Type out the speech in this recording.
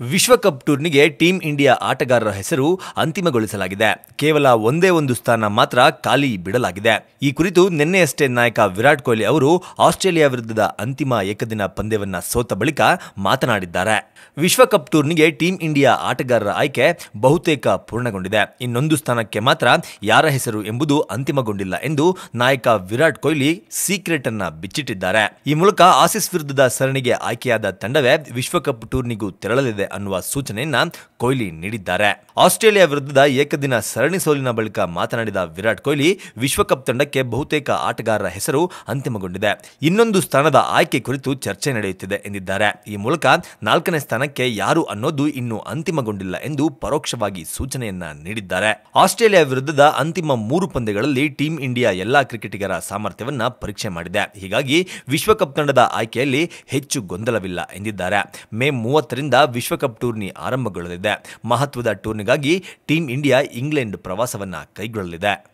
ವಿಶ್ವಕಪ್ ಟೂರ್ನಿಗೆ team India ಆಟಗಾರರ ಹೆಸರು ಅಂತಿಮಗೊಳಿಸಲಾಗಿದೆ. ಕೇವಲ ಒಂದೇ ಒಂದು ಸ್ಥಾನ ಮಾತ್ರ ಖಾಲಿ ಬಿಡಲಾಗಿದೆ. ಈ ಕುರಿತು ನಿನ್ನೆಯಷ್ಟೇ ನಾಯಕ ವಿರಾಟ್ ಕೊಹ್ಲಿ ಅವರು ಆಸ್ಟ್ರೇಲಿಯಾ ವಿರುದ್ಧದ ಅಂತಿಮ ಏಕದಿನ ಪಂದ್ಯವನ್ನ ಸೋತ ಬಳಿಕ ಮಾತನಾಡಿದ್ದಾರೆ. ವಿಶ್ವಕಪ್ ಟೂರ್ನಿಗೆ ಟೀಂ ಇಂಡಿಯಾ ಆಟಗಾರರ ಆಯ್ಕೆ ಬಹುತೇಕ ಪೂರ್ಣಗೊಂಡಿದೆ. ಇನ್ನೊಂದು ಸ್ಥಾನಕ್ಕೆ ಮಾತ್ರ ಯಾರ ಹೆಸರು ಎಂಬುದು ಅಂತಿಮಗೊಂಡಿಲ್ಲ ಎಂದು ನಾಯಕ ವಿರಾಟ್ ಕೊಹ್ಲಿ ಸೀಕ್ರೆಟ್ ಅನ್ನ ಬಿಚ್ಚಿಟ್ಟಿದ್ದಾರೆ. ಈ ಮೂಲಕ ಆಸಿಸ್ ವಿರುದ್ಧದ ಸರಣಿಗೆ ಆಯ್ಕೆಯಾದ ತಂಡವೇ ವಿಶ್ವಕಪ್ ಟೂರ್ನಿಗೂ ತೆರಳಲಿದೆ ಅನ್ನುವ ಸೂಚನೆಯನ್ನ ಕೊಹ್ಲಿ ನೀಡಿದ್ದಾರೆ. ಆಸ್ಟ್ರೇಲಿಯಾ ವಿರುದ್ಧದ ಏಕದಿನ ಸರಣಿ ಸೋಲಿನ ಬಳಿಕ ಮಾತನಾಡಿದ ವಿರಾಟ್ ಕೊಹ್ಲಿ, ವಿಶ್ವಕಪ್ ತಂಡಕ್ಕೆ ಬಹುತೇಕ ಆಟಗಾರರ ಹೆಸರು ಅಂತಿಮಗೊಂಡಿದೆ. ಇನ್ನೊಂದು ಸ್ಥಾನದ ಆಯ್ಕೆ ಕುರಿತು ಚರ್ಚೆ ನಡೆಯುತ್ತಿದೆ ಎಂದಿದ್ದಾರೆ. ಈ ಮೂಲಕ ನಾಲ್ಕನೇ ಸ್ಥಾನಕ್ಕೆ ಯಾರು ಅನ್ನೋದು ಇನ್ನೂ ಅಂತಿಮಗೊಂಡಿಲ್ಲ ಎಂದು ಪರೋಕ್ಷವಾಗಿ ಸೂಚನೆಯನ್ನ ನೀಡಿದ್ದಾರೆ. ಆಸ್ಟ್ರೇಲಿಯಾ ವಿರುದ್ಧದ ಅಂತಿಮ ಮೂರು ಪಂದ್ಯಗಳಲ್ಲಿ ಟೀಂ ಇಂಡಿಯಾ ಎಲ್ಲಾ ಕ್ರಿಕೆಟಿಗರ ಸಾಮರ್ಥ್ಯವನ್ನ ಪರೀಕ್ಷೆ ಮಾಡಿದೆ. ಹೀಗಾಗಿ ವಿಶ್ವಕಪ್ ತಂಡದ ಆಯ್ಕೆಯಲ್ಲಿ ಹೆಚ್ಚು ಗೊಂದಲವಿಲ್ಲ ಎಂದಿದ್ದಾರೆ. ಮೇ ಮೂವತ್ತರಿಂದ ವಿಶ್ವಕಪ್ ಟೂರ್ನಿ ಆರಂಭಗೊಳ್ಳಲಿದೆ. ಮಹತ್ವದ ಟೂರ್ನಿಗಾಗಿ ಟೀಂ ಇಂಡಿಯಾ ಇಂಗ್ಲೆಂಡ್ ಪ್ರವಾಸವನ್ನ ಕೈಗೊಳ್ಳಲಿದೆ.